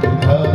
huh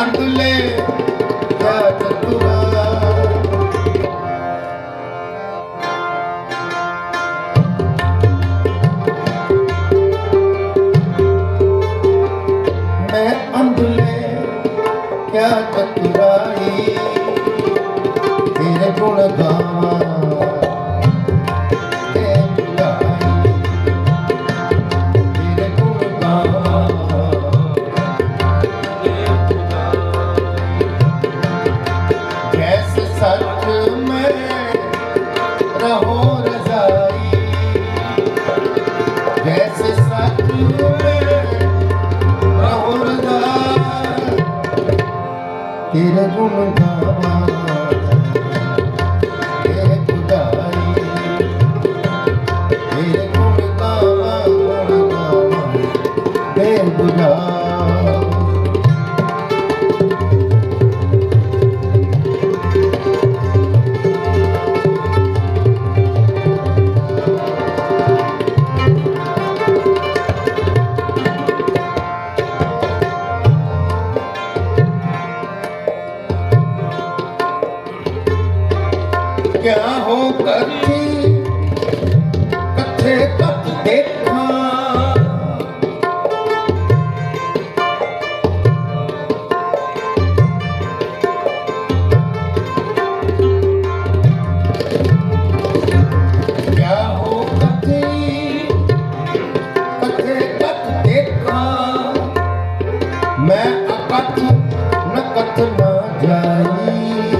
ਮੰਡਲੇ ਕਿਆ ਚਤੁਰਾਈ ਤੇਰੇ ਗੁਣ ਗਾਵਾਂ। Hare ਕਰੀ ਕੱਥੇ ਕੱਪ ਦੇਖਾਂ। ਕਿਆ ਹੋ ਕੱਥੇ? ਕੱਥੇ ਕੱਪ ਦੇਖਾਂ। ਮੈਂ ਅਕਥ ਨਾ ਕਥ ਨਾ ਜਾਈ।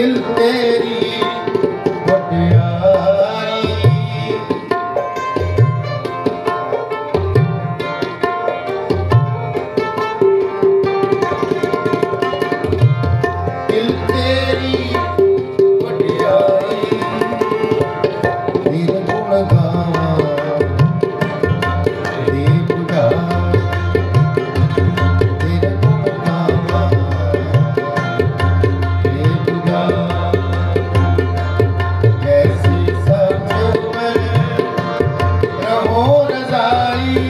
दिल पे हो मोर जाई।